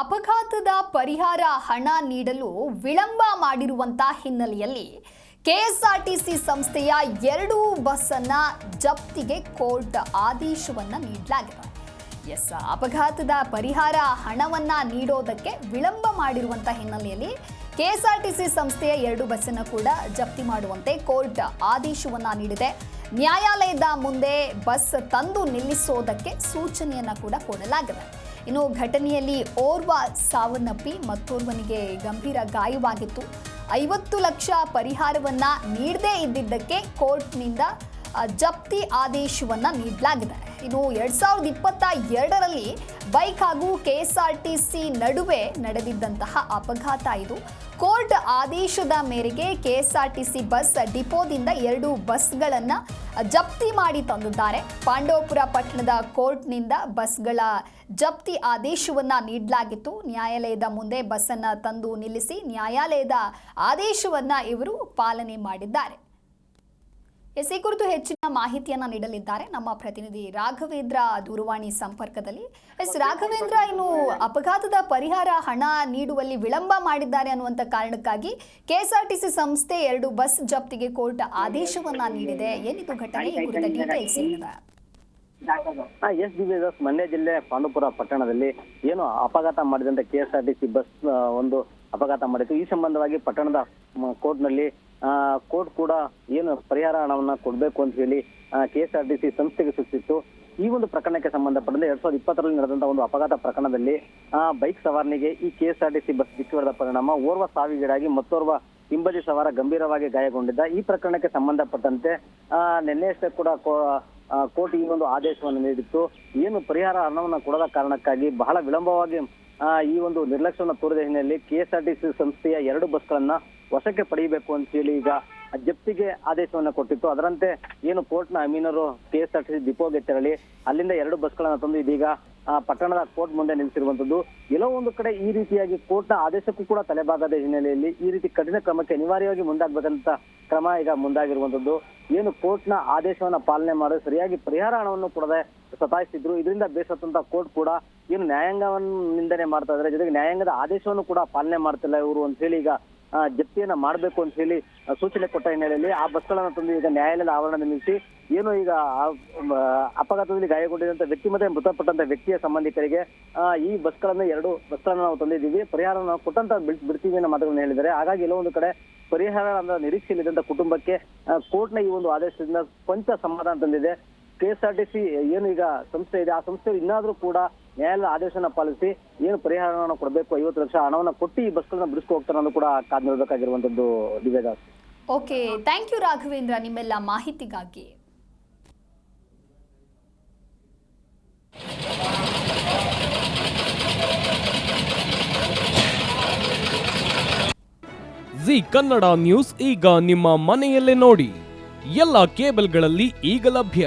ಅಪಘಾತದ ಪರಿಹಾರ ಹಣ ನೀಡಲು ವಿಳಂಬ ಮಾಡಿರುವಂಥ ಹಿನ್ನೆಲೆಯಲ್ಲಿ ಕೆಎಸ್ಆರ್ಟಿಸಿ ಸಂಸ್ಥೆಯ ಎರಡು ಬಸ್ಸನ್ನು ಜಪ್ತಿಗೆ ಕೋರ್ಟ್ ಆದೇಶವನ್ನ ನೀಡಲಾಗಿದೆ. ಎಸ್, ಅಪಘಾತದ ಪರಿಹಾರ ಹಣವನ್ನ ನೀಡೋದಕ್ಕೆ ವಿಳಂಬ ಮಾಡಿರುವಂಥ ಹಿನ್ನೆಲೆಯಲ್ಲಿ ಕೆಎಸ್ಆರ್ಟಿಸಿ ಸಂಸ್ಥೆಯ ಎರಡು ಬಸ್ಸನ್ನು ಕೂಡ ಜಪ್ತಿ ಮಾಡುವಂತೆ ಕೋರ್ಟ್ ಆದೇಶವನ್ನ ನೀಡಿದೆ. ನ್ಯಾಯಾಲಯದ ಮುಂದೆ ಬಸ್ ತಂದು ನಿಲ್ಲಿಸೋದಕ್ಕೆ ಸೂಚನೆಯನ್ನ ಕೂಡ ಕೊಡಲಾಗಿದೆ. ಇನ್ನು ಘಟನೆಯಲ್ಲಿ ಓರ್ವ ಸಾವನ್ನಪ್ಪಿ, ಮತ್ತೋರ್ವನಿಗೆ ಗಂಭೀರ ಗಾಯವಾಗಿತ್ತು. ಐವತ್ತು ಲಕ್ಷ ಪರಿಹಾರವನ್ನ ನೀಡದೇ ಇದ್ದಿದ್ದಕ್ಕೆ ಕೋರ್ಟ್ನಿಂದ ಜಪ್ತಿ ಆದೇಶವನ್ನ ನೀಡಲಾಗಿದೆ. ಇನ್ನು ಎರಡು ಸಾವಿರದ ಇಪ್ಪತ್ತ ಎರಡರಲ್ಲಿ ಬೈಕ್ ಹಾಗೂ ಕೆಎಸ್ಆರ್ಟಿಸಿ ನಡುವೆ ನಡೆದಿದ್ದಂತಹ ಅಪಘಾತ ಇದು. ಕೋರ್ಟ್ ಆದೇಶದ ಮೇರೆಗೆ ಕೆಎಸ್ಆರ್ಟಿಸಿ ಬಸ್ ಡಿಪೋದಿಂದ ಎರಡು ಬಸ್ಗಳನ್ನ ಜಪ್ತಿ ಮಾಡಿ ತಂದಿದ್ದಾರೆ. ಪಾಂಡವಪುರ ಪಟ್ಟಣದ ಕೋರ್ಟ್ನಿಂದ ಬಸ್ಗಳ ಜಪ್ತಿ ಆದೇಶವನ್ನ ನೀಡಲಾಗಿತ್ತು. ನ್ಯಾಯಾಲಯದ ಮುಂದೆ ಬಸ್ಸನ್ನ ತಂದು ನಿಲ್ಲಿಸಿ ನ್ಯಾಯಾಲಯದ ಆದೇಶವನ್ನ ಇವರು ಪಾಲನೆ ಮಾಡಿದ್ದಾರೆ. ಎಸ್ ಈ ಕುರಿತು ಹೆಚ್ಚಿನ ಮಾಹಿತಿಯನ್ನ ನೀಡಲಿದ್ದಾರೆ. ನಮ್ಮ ಪ್ರತಿನಿಧಿ ರಾಘವೇಂದ್ರ ದೂರವಾಣಿ ಸಂಪರ್ಕದಲ್ಲಿ. ಎಸ್ ರಾಘವೇಂದ್ರ ಇನ್ನು ಅಪಘಾತದ ಪರಿಹಾರ ಹಣ ನೀಡುವಲ್ಲಿ ವಿಳಂಬ ಮಾಡಿದ್ದಾರೆ ಅನ್ನುವಂಥ ಕಾರಣಕ್ಕಾಗಿ ಕೆಎಸ್ಆರ್ಟಿಸಿ ಸಂಸ್ಥೆ ಎರಡು ಬಸ್ ಜಪ್ತಿಗೆ ಕೋರ್ಟ್ ಆದೇಶವನ್ನ ನೀಡಿದೆ. ಏನಿದು ಘಟನೆ? ಈ ಕುರಿತ ಡೀಟೇಲ್ಸ್ ಎಸ್ ದಿವ್ಯದಾಸ್ ಮಂಡ್ಯ ಜಿಲ್ಲೆ ಪಾಂಡುಪುರ ಪಟ್ಟಣದಲ್ಲಿ ಏನು ಅಪಘಾತ ಮಾಡಿದಂತ ಕೆಎಸ್ಆರ್ಟಿಸಿ ಬಸ್ ಒಂದು ಅಪಘಾತ ಮಾಡಿತ್ತು. ಈ ಸಂಬಂಧವಾಗಿ ಪಟ್ಟಣದ ಕೋರ್ಟ್ನಲ್ಲಿ ಕೋರ್ಟ್ ಕೂಡ ಏನು ಪರಿಹಾರ ಹಣವನ್ನ ಕೊಡಬೇಕು ಅಂತ ಹೇಳಿ ಕೆಎಸ್ಆರ್ಟಿಸಿ ಸಂಸ್ಥೆಗೆ ಸೂಚಿಸಿತ್ತು. ಈ ಒಂದು ಪ್ರಕರಣಕ್ಕೆ ಸಂಬಂಧಪಟ್ಟಂತೆ ಎರಡ್ ಸಾವಿರದ ಇಪ್ಪತ್ತರಲ್ಲಿ ನಡೆದಂತ ಒಂದು ಅಪಘಾತ ಪ್ರಕರಣದಲ್ಲಿ ಆ, ಬೈಕ್ ಸವಾರನಿಗೆ ಈ ಕೆಎಸ್ಆರ್ಟಿಸಿ ಬಸ್ ಡಿಕ್ಕಿ ಪರಿಣಾಮ ಓರ್ವ ಸಾವಿಗೀಡಾಗಿ ಮತ್ತೋರ್ವ ಹಿಂಬದಿ ಸವಾರ ಗಂಭೀರವಾಗಿ ಗಾಯಗೊಂಡಿದ್ದ. ಈ ಪ್ರಕರಣಕ್ಕೆ ಸಂಬಂಧಪಟ್ಟಂತೆ ಆ, ನಿನ್ನೆಯಷ್ಟೇ ಕೂಡ ಕೋರ್ಟ್ ಈ ಒಂದು ಆದೇಶವನ್ನು ನೀಡಿತ್ತು. ಏನು ಪರಿಹಾರ ಹಣವನ್ನು ಕೊಡದ ಕಾರಣಕ್ಕಾಗಿ ಬಹಳ ವಿಳಂಬವಾಗಿ ಈ ಒಂದು ನಿರ್ಲಕ್ಷ್ಯವನ್ನು ತೋರಿದ ಹಿನ್ನೆಲೆಯಲ್ಲಿ ಕೆಎಸ್ಆರ್ಟಿಸಿ ಸಂಸ್ಥೆಯ ಎರಡು ಬಸ್ಗಳನ್ನ ವಶಕ್ಕೆ ಪಡೆಯಬೇಕು ಅಂತ ಹೇಳಿ ಈಗ ಜಪ್ತಿಗೆ ಆದೇಶವನ್ನ ಕೊಟ್ಟಿತ್ತು. ಅದರಂತೆ ಏನು ಕೋರ್ಟ್ನ ಅಮೀನರು ಕೆಎಸ್ಆರ್ಟಿಸಿ ಡಿಪೋಗೆ ತೆರಳಿ ಅಲ್ಲಿಂದ ಎರಡು ಬಸ್ಗಳನ್ನ ತಂದು ಇದೀಗ ಪಟ್ಟಣದ ಕೋರ್ಟ್ ಮುಂದೆ ನಿಲ್ಲಿಸಿರುವಂತದ್ದು ಎಲ್ಲೋ ಒಂದು ಕಡೆ ಈ ರೀತಿಯಾಗಿ ಕೋರ್ಟ್ನ ಆದೇಶಕ್ಕೂ ಕೂಡ ತಲೆಬಾಗದ ಹಿನ್ನೆಲೆಯಲ್ಲಿ ಈ ರೀತಿ ಕಠಿಣ ಕ್ರಮಕ್ಕೆ ಅನಿವಾರ್ಯವಾಗಿ ಮುಂದಾಗಬೇಕಂತ ಕ್ರಮ ಈಗ ಮುಂದಾಗಿರುವಂತದ್ದು ಏನು ಕೋರ್ಟ್ನ ಆದೇಶವನ್ನ ಪಾಲನೆ ಮಾಡಿ ಸರಿಯಾಗಿ ಪರಿಹಾರ ಹಣವನ್ನು ಕೊಡದೆ ಸತಾಯಿಸಿದ್ರು. ಇದರಿಂದ ಬೇಸತ್ತಂತ ಕೋರ್ಟ್ ಕೂಡ ಏನು ನ್ಯಾಯಾಂಗವನ್ನು ನಿಂದನೆ ಮಾಡ್ತಾ ಇದ್ದಾರೆ. ಜೊತೆಗೆ ನ್ಯಾಯಾಂಗದ ಆದೇಶವನ್ನು ಕೂಡ ಪಾಲನೆ ಮಾಡ್ತಿಲ್ಲ ಇವರು ಅಂತ ಹೇಳಿ ಈಗ ಜಪ್ತಿಯನ್ನ ಮಾಡಬೇಕು ಅಂತ ಹೇಳಿ ಸೂಚನೆ ಕೊಟ್ಟ ಹಿನ್ನೆಲೆಯಲ್ಲಿ ಆ ಬಸ್ಗಳನ್ನು ತಂದು ಈಗ ನ್ಯಾಯಾಲಯದ ಆವರಣ ನಿಲ್ಲಿಸಿ, ಏನು ಈಗ ಅಪಘಾತದಲ್ಲಿ ಗಾಯಗೊಂಡಿದಂತ ವ್ಯಕ್ತಿ ಮತ್ತೆ ಮೃತಪಟ್ಟಂತ ವ್ಯಕ್ತಿಯ ಸಂಬಂಧಿಕರಿಗೆ ಈ ಬಸ್ಗಳನ್ನ ಎರಡು ಬಸ್ಗಳನ್ನ ನಾವು ತಂದಿದ್ದೀವಿ. ಪರಿಹಾರ ನಾವು ಕೊಟ್ಟಂತ ಬಿಡ್- ಬಿಡ್ತೀವಿ ಅನ್ನೋ ಮಾತುಗಳನ್ನ ಹೇಳಿದ್ದಾರೆ. ಹಾಗಾಗಿ ಕೆಲವೊಂದು ಕಡೆ ಪರಿಹಾರ ಅನ್ನೋ ನಿರೀಕ್ಷೆಯಲ್ಲಿದ್ದಂತ ಕುಟುಂಬಕ್ಕೆ ಕೋರ್ಟ್ನ ಈ ಒಂದು ಆದೇಶದಿಂದ ಕೊಂಚ ಸಮಾಧಾನ ತಂದಿದೆ. ಕೆಎಸ್ಆರ್ಟಿಸಿ ಏನು ಈಗ ಸಂಸ್ಥೆ ಇದೆ ಆ ಸಂಸ್ಥೆ ಇನ್ನಾದ್ರೂ ಕೂಡ ನ್ಯಾಯಾಲಯ ಆದೇಶನ ಪಾಲಿಸಿ ಏನು ಪರಿಹಾರವನ್ನು ಕೊಡಬೇಕು ಐವತ್ತು ಲಕ್ಷ ಹಣವನ್ನು ಕೊಟ್ಟು ಈ ಬಸ್ಗಳನ್ನ ಬಿಡಿಸ್ಕೊ ಹೋಗ್ತಾರೆ ಅನ್ನೋದು ಕೂಡ ಕಾದ್ ನೋಡ್ಬೇಕಾಗಿರುವಂತದ್ದು Divyadas okay thank you Raghavendra ನಿಮ್ಮೆಲ್ಲ ಮಾಹಿತಿಗಾಗಿ. ಜಿ ಕನ್ನಡ ನ್ಯೂಸ್ ಈಗ ನಿಮ್ಮ ಮನೆಯಲ್ಲೇ ನೋಡಿ. ಎಲ್ಲ ಕೇಬಲ್ಗಳಲ್ಲಿ ಈಗ ಲಭ್ಯ.